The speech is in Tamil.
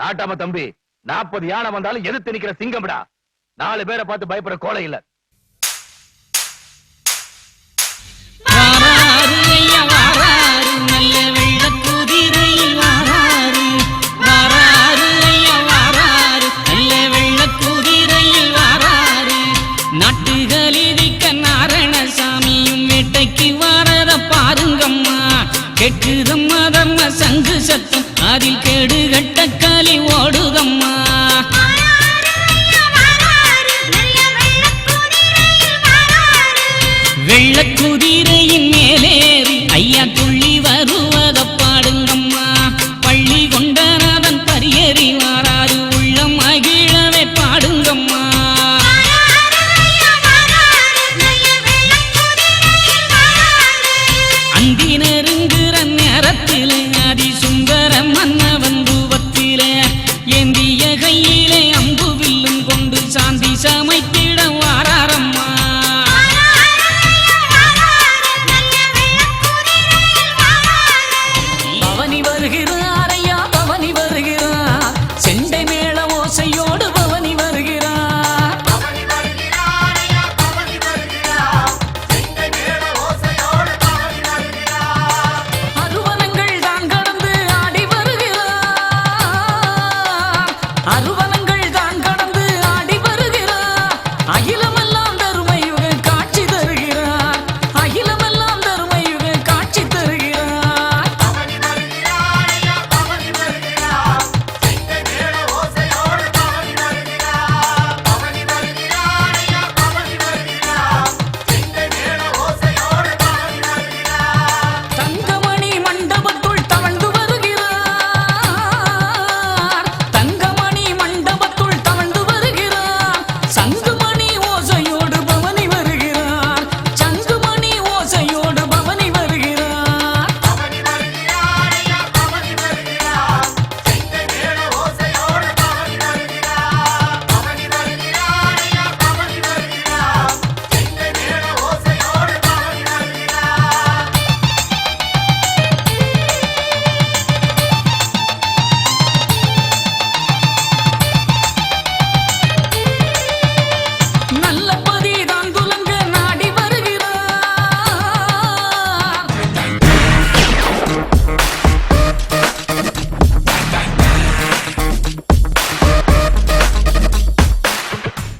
நாட்டாம தம்பி நாற்பது யானை வந்தாலும் எதிர்த்து நிக்கிற சிங்கம்டா நாலு பேரை பார்த்து பயப்பட கோலை இல்ல. வாராரு ஐயா வாராரு. நல்ல வெள்ளக் குதிரையில் வாராரு. அந்தின